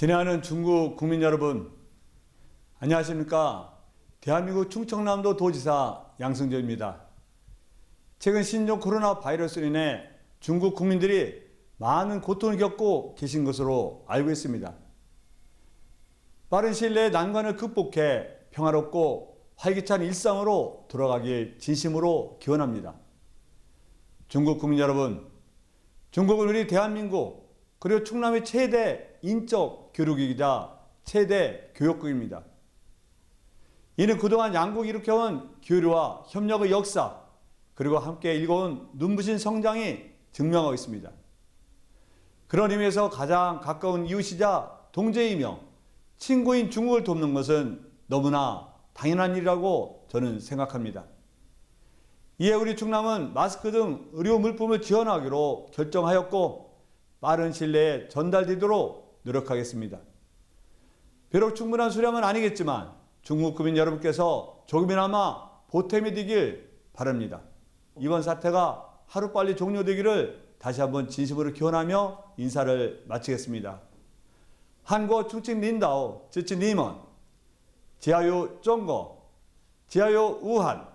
지나는 중국 국민 여러분, 안녕하십니까? 대한민국 충청남도 도지사 양승조입니다. 최근 신종 코로나 바이러스로 인해 중국 국민들이 많은 고통을 겪고 계신 것으로 알고 있습니다. 빠른 시일 내에 난관을 극복해 평화롭고 활기찬 일상으로 돌아가길 진심으로 기원합니다. 중국 국민 여러분, 중국은 우리 대한민국 그리고 충남의 최대 인적 교류국이자 최대 교역국입니다. 이는 그동안 양국이 일으켜온 교류와 협력의 역사 그리고 함께 일궈온 눈부신 성장이 증명하고 있습니다. 그런 의미에서 가장 가까운 이웃이자 동제이며 친구인 중국을 돕는 것은 너무나 당연한 일이라고 저는 생각합니다. 이에 우리 충남은 마스크 등 의료 물품을 지원하기로 결정하였고 빠른 시일 내에 전달되도록 노력하겠습니다. 비록 충분한 수량은 아니겠지만 중국 국민 여러분께서 조금이나마 보탬이 되길 바랍니다. 이번 사태가 하루빨리 종료되기를 다시 한번 진심으로 기원하며 인사를 마치겠습니다. 한국 충칭 린다오, 쯔치 니먼, 지하요中国, 지하요 우한,